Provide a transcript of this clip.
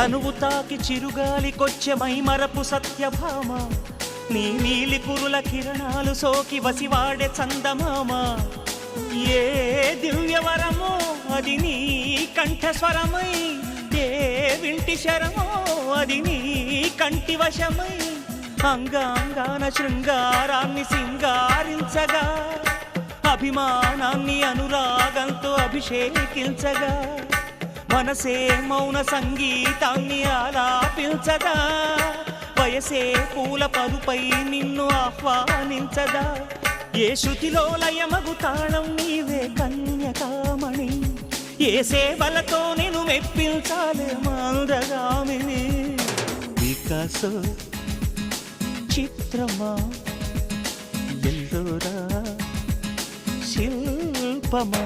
తనువు తాకి చిరుగాలికొచ్చే మైమరపు సత్యభామ. నీ నీలి కురుల కిరణాలు సోకి వసివాడే చందమామ. ఏ దివ్యవరమో అది నీ కంఠస్వరమై. ఏ వింటి శరమో అది నీ కంటి వశమై. అంగాంగాన శృంగారాన్ని సింగారించగా అభిమానాన్ని అనురాగంతో అభిషేకించగా. మనసే మౌన సంగీతాన్ని ఆలాపించదా వయసే పూల పరుపై నిన్ను ఆహ్వానించదా? ఏ శృతిలో లయమగు తాళం నీవే కన్యకామణి? ఏ సేవలతో నేను మెప్పించాలే మాందగామిని వికాస చిత్రమా? ఎల్లోరా? శిల్పమా?